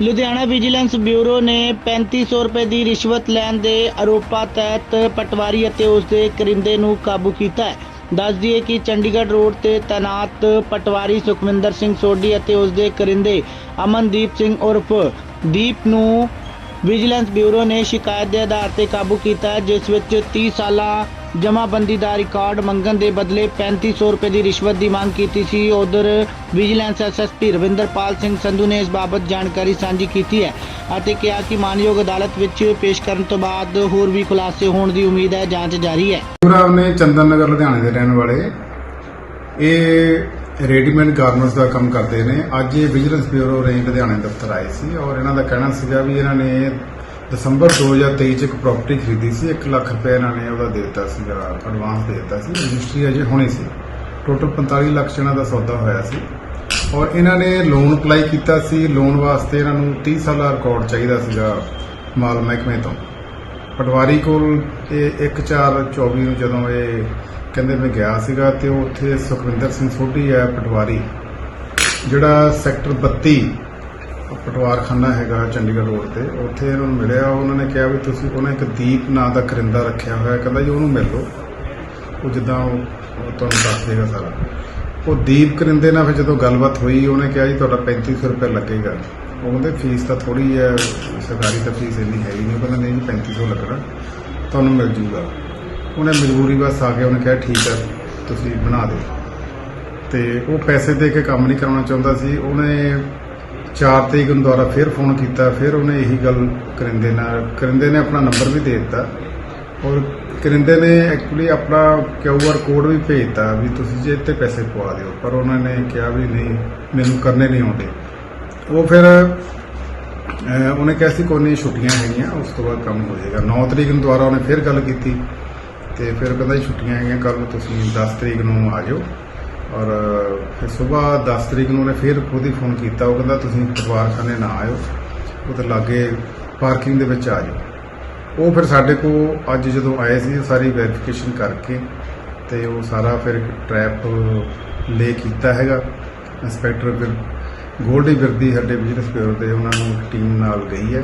Ludhiana vigilance bureau ਨੇ 3500 ਰੁਪਏ ਦੀ ਰਿਸ਼ਵਤ ਲੈਣ ਦੇ ਆਰੋਪਾਂ ਤਹਿਤ ਪਟਵਾਰੀ ਅਤੇ ਉਸ ਦੇ ਕਰਿੰਦੇ ਨੂੰ ਕਾਬੂ ਕੀਤਾ ਹੈ। ਦੱਸ ਦਈਏ ਕਿ ਚੰਡੀਗੜ੍ਹ ਰੋਡ ਤੇ ਤੈਨਾਤ ਪਟਵਾਰੀ ਸੁਖਵਿੰਦਰ ਸਿੰਘ ਸੋਢੀ ਅਤੇ ਉਸ ਦੇ ਕਰਿੰਦੇ ਅਮਨਦੀਪ ਸਿੰਘ ਉਰਫ ਦੀਪ ਨੂੰ ਵਿਜੀਲੈਂਸ ਬਿਊਰੋ ਨੇ ਸ਼ਿਕਾਇਤ ਦੇ ਆਧਾਰ ਤੇ ਕਾਬੂ ਕੀਤਾ ਜਿਸ ਵਿੱਚ 30 ਸਾਲਾ ਜਮ੍ਹਾਂਬੰਦੀ ਦਾ ਰਿਕਾਰਡ ਮੰਗਣ ਦੇ ਬਦਲੇ 3500 ਰੁਪਏ ਦੀ ਰਿਸ਼ਵਤ ਦੀ ਮੰਗ ਕੀਤੀ ਸੀ। ਉਧਰ ਵਿਜੀਲੈਂਸ ਐਸਐਸਪੀ ਰਵਿੰਦਰਪਾਲ ਸਿੰਘ ਸੰਧੂ ਨੇ ਇਸ ਬਾਬਤ ਜਾਣਕਾਰੀ ਸਾਂਝੀ ਕੀਤੀ ਹੈ ਅਤੇ ਕਿਹਾ ਕਿ ਮਾਨਯੋਗ ਅਦਾਲਤ ਵਿੱਚ ਪੇਸ਼ ਕਰਨ ਤੋਂ ਬਾਅਦ ਹੋਰ ਵੀ ਖੁਲਾਸੇ ਹੋਣ ਦੀ ਉਮੀਦ ਹੈ, ਜਾਂਚ ਜਾਰੀ ਹੈ। ਗੁਰਰਾਮ ਨੇ ਚੰਦਨ ਨਗਰ ਲੁਧਿਆਣੇ ਦੇ ਰਹਿਣ ਵਾਲੇ ਇਹ ਰੈਡੀਮੇਡ ਗਾਰਮੈਂਟਸ ਦਾ ਕੰਮ ਕਰਦੇ ਨੇ। ਅੱਜ ਇਹ ਵਿਜੀਲੈਂਸ ਬਿਊਰੋ ਰੇਂਜ ਲੁਧਿਆਣੇ ਦਫ਼ਤਰ ਆਏ ਸੀ ਔਰ ਇਹਨਾਂ ਦਾ ਕਹਿਣਾ ਸੀਗਾ ਵੀ ਇਹਨਾਂ ਨੇ ਦਸੰਬਰ 2023 ਚ ਇੱਕ ਪ੍ਰਾਪਰਟੀ ਖਰੀਦੀ ਸੀ 1 ਲੱਖ ਰੁਪਏ ਇਹਨਾਂ ਨੇ ਉਹਦਾ ਦੇ ਦਿੱਤਾ ਸੀਗਾ ਐਡਵਾਂਸ ਦੇ ਦਿੱਤਾ ਸੀ ਰਜਿਸਟਰੀ ਅਜੇ ਹੋਣੀ ਸੀ। ਟੋਟਲ 45 ਲੱਖ 'ਚ ਇਹਨਾਂ ਦਾ ਸੌਦਾ ਹੋਇਆ ਸੀ। ਔਰ ਇਹਨਾਂ ਨੇ ਲੋਨ ਅਪਲਾਈ ਕੀਤਾ ਸੀ ਲੋਨ ਵਾਸਤੇ ਇਹਨਾਂ ਨੂੰ 30 ਸਾਲਾ ਰਿਕਾਰਡ ਚਾਹੀਦਾ ਸੀਗਾ ਮਾਲ ਮਹਿਕਮੇ ਤੋਂ। ਪਟਵਾਰੀ ਕੋਲ ਇਹ 1424 ਨੂੰ ਜਦੋਂ ਇਹ ਕਹਿੰਦੇ ਮੈਂ ਗਿਆ ਸੀਗਾ ਤੇ ਉੱਥੇ ਸੁਖਵਿੰਦਰ ਸਿੰਘ ਸੋਢੀ ਹੈ ਪਟਵਾਰੀ, ਜਿਹੜਾ ਸੈਕਟਰ 32 ਪਟਵਾਰਖਾਨਾ ਹੈਗਾ ਚੰਡੀਗੜ੍ਹ ਰੋਡ ਤੇ। ਉੱਥੇ ਇਹਨਾਂ ਨੂੰ ਮਿਲਿਆ, ਉਹਨਾਂ ਨੇ ਕਿਹਾ ਵੀ ਤੁਸੀਂ ਉਹਨਾਂ ਇੱਕ ਦੀਪ ਨਾਂ ਦਾ ਕਰਿੰਦਾ ਰੱਖਿਆ ਹੋਇਆ, ਕਹਿੰਦਾ ਜੀ ਉਹਨੂੰ ਮਿਲ ਲਓ। ਉਹ ਜਿੱਦਾਂ ਉਹ ਤੁਹਾਨੂੰ ਦੱਸ ਦੇਗਾ ਸਾਰਾ। ਉਹ ਦੀਪ ਕਰਿੰਦੇ ਨਾਲ ਫਿਰ ਜਦੋਂ ਗੱਲਬਾਤ ਹੋਈ, ਉਹਨੇ ਕਿਹਾ ਜੀ ਤੁਹਾਡਾ 3500 ਰੁਪਏ ਲੱਗੇਗਾ। ਉਹ ਕਹਿੰਦੇ ਫੀਸ ਤਾਂ ਥੋੜੀ ਹੈ, ਸਰਕਾਰੀ ਤਾਂ ਫੀਸ ਇੰਨੀ ਹੈ ਹੀ ਨਹੀਂ, ਉਹ ਕਹਿੰਦਾ ਨਹੀਂ ਜੀ 3500 ਲੱਗਣਾ, ਤੁਹਾਨੂੰ ਮਿਲ ਜੂਗਾ। ਉਹਨੇ ਮਜਬੂਰੀ ਬਸ ਆ ਕੇ ਉਹਨੇ ਕਿਹਾ, ਠੀਕ ਹੈ, ਤੁਸੀਂ ਬਣਾ ਦਿਓ। ਤੇ ਉਹ ਪੈਸੇ ਦੇ ਕੇ ਕੰਮ ਨਹੀਂ ਕਰਾਉਣਾ ਚਾਹੁੰਦਾ ਸੀ। ਉਹਨੇ 4 ਤਰੀਕ ਨੂੰ ਦੁਆਰਾ ਫਿਰ ਫੋਨ ਕੀਤਾ, ਫਿਰ ਉਹਨੇ ਇਹੀ ਗੱਲ ਕਰਿੰਦੇ ਨਾਲ, ਕਰਿੰਦੇ ਨੇ ਆਪਣਾ ਨੰਬਰ ਵੀ ਦੇ ਦਿੱਤਾ। ਔਰ ਕਰਿੰਦੇ ਨੇ ਐਕਚੁਅਲੀ ਆਪਣਾ ਕਿਊਆਰ ਕੋਡ ਵੀ ਭੇਜਤਾ ਵੀ ਤੁਸੀਂ ਜੇ ਇੱਥੇ ਪੈਸੇ ਪਵਾ ਦਿਓ, ਪਰ ਉਹਨਾਂ ਨੇ ਕਿਹਾ ਵੀ ਨਹੀਂ, ਮੈਨੂੰ ਕਰਨੇ ਨਹੀਂ ਆਉਂਦੇ। ਉਹ ਫਿਰ ਉਹਨੇ ਕਿਹਾ ਸੀ ਕੋਈ ਨਹੀਂ, ਛੁੱਟੀਆਂ ਹੈਗੀਆਂ, ਉਸ ਤੋਂ ਬਾਅਦ ਕੰਮ ਹੋ ਜਾਏਗਾ। 9 ਤਰੀਕ ਨੂੰ ਦੁਆਰਾ ਉਹਨੇ ਫਿਰ ਗੱਲ ਕੀਤੀ ਤੇ ਫਿਰ ਕਹਿੰਦਾ ਜੀ ਛੁੱਟੀਆਂ ਹੈਗੀਆਂ ਕੱਲ ਨੂੰ ਤੁਸੀਂ 10 ਤਰੀਕ ਨੂੰ ਆ ਜਾਓ। ਔਰ ਫਿਰ ਸਵੇਰ 10 ਤਰੀਕ ਨੂੰ ਉਹਨੇ ਫਿਰ ਖੁਦ ਹੀ ਫੋਨ ਕੀਤਾ, ਉਹ ਕਹਿੰਦਾ ਤੁਸੀਂ ਪਟਵਾਰਖਾਨੇ ਨਾ ਆਇਓ, ਉਹ ਲਾਗੇ ਪਾਰਕਿੰਗ ਦੇ ਵਿੱਚ ਆ ਜਾਓ। ਉਹ ਫਿਰ ਸਾਡੇ ਕੋਲ ਅੱਜ ਜਦੋਂ ਆਏ ਸੀ ਸਾਰੀ ਵੈਰੀਫਿਕੇਸ਼ਨ ਕਰਕੇ ਤੇ ਉਹ ਸਾਰਾ ਫਿਰ ਇੱਕ ਟਰੈਪ ਲੇ ਕੀਤਾ ਹੈਗਾ। ਇੰਸਪੈਕਟਰ ਫਿਰ ਗੋਲਡੀ ਵਿਰਦੀ ਸਾਡੇ ਬਿਜ਼ਨਸ ਬਿਊਰੋ ਦੇ ਉਹਨਾਂ ਨੂੰ ਟੀਮ ਨਾਲ ਗਈ ਹੈ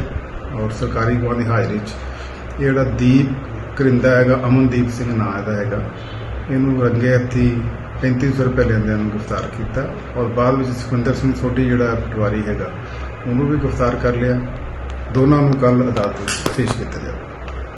ਔਰ ਸਰਕਾਰੀ ਗਵਾਹ ਦੀ ਹਾਜ਼ਰੀ 'ਚ। ਇਹ ਜਿਹੜਾ ਦੀਪ ਕਰਿੰਦਾ ਹੈਗਾ, ਅਮਨਦੀਪ ਸਿੰਘ ਨਾਂ ਦਾ ਹੈਗਾ। ਇਹਨੂੰ ਰੰਗੇ ਹੱਥੀ 3500 ਰੁਪਏ ਲੈਂਦਿਆਂ ਨੂੰ ਗ੍ਰਿਫਤਾਰ ਕੀਤਾ ਔਰ ਬਾਅਦ ਵਿੱਚ ਸੁਖਵਿੰਦਰ ਸਿੰਘ ਸੋਢੀ, ਜਿਹੜਾ ਪਟਵਾਰੀ ਹੈਗਾ, ਉਹਨੂੰ ਵੀ ਗ੍ਰਿਫਤਾਰ ਕਰ ਲਿਆ। ਦੋਨਾਂ ਨੂੰ ਕੱਲ ਅਦਾਲਤ ਵਿੱਚ ਪੇਸ਼ ਕੀਤਾ ਜਾਵੇ।